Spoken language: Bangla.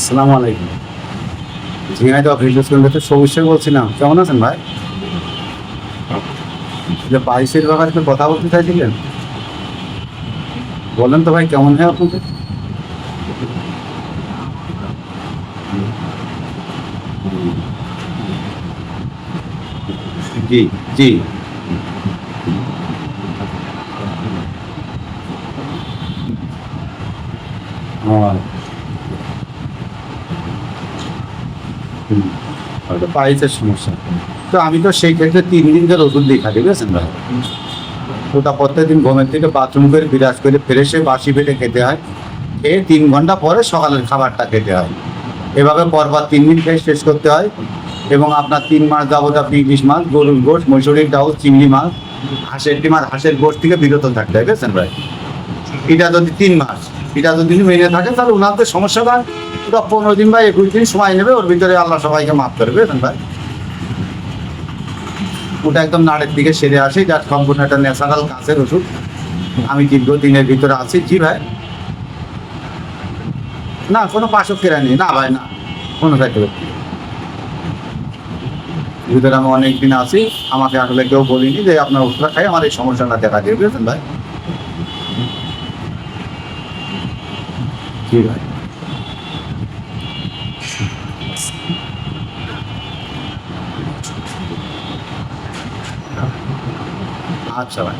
আসসালামু আলাইকুম। ঝিঙাইতে অফিস কেন্দ্র সবুজ শেখ বলছিলাম। কেমন আছেন ভাই? যে বাইশের ব্যাপারে একটু কথা বলতে চাইছিলেন। বলেন তো ভাই কেমন হয় আপনাদের? জি জি। হুম, ওটা পাইসের সমস্যা। তো আমি তো সেই ক্ষেত্রে তিন দিন ধরে ওষুধ দিই খালি বুঝেছেন ভাই? ওটা প্রত্যেকদিন ঘুমের থেকে বাথরুম করে বিরাজ করে ফ্রেশে বাসি পেটে খেতে হয়। খেয়ে তিন ঘণ্টা পরে সকালের খাবারটা খেতে হয়। এভাবে পরপর তিন দিন খেয়ে শেষ করতে হয় এবং আপনার তিন মাস যাবত আপনি ইলিশ মাছ, গরুর গোশ মৈশুরির ডাউল চিংড়ি মাছ, হাঁসের ডিম আর হাঁসের গোশ থেকে বিরত থাকতে হয়, বুঝেছেন ভাই? এটা যদি তিন মাস এটা যদি মেনে থাকে, তাহলে ওনাদের সমস্যাটা ওটা পনেরো দিন বা একুশ দিন সময় নেবে, ওর ভিতরে আল্লাহ সবাইকে মাফ করবে ভাই। ওটা একদম নাড়ের দিকে সেরে আসে যার সম্পূর্ণ একটা ন্যাচারাল কাঁচের ওষুধ। আমি দীর্ঘদিনের ভিতরে আছি। জি ভাই। না, কোনো পাশক কেরা নেই। না ভাই, না। কোনো সাইকেল ভিতরে আমি অনেক দিন আছি। আমাকে আসলে কেউ বলিনি যে আপনার ওষুধটা খাই, আমার এই সমস্যাটা দেখা দিয়ে বুঝেছেন ভাই। জি ভাই আচ্ছা ভাই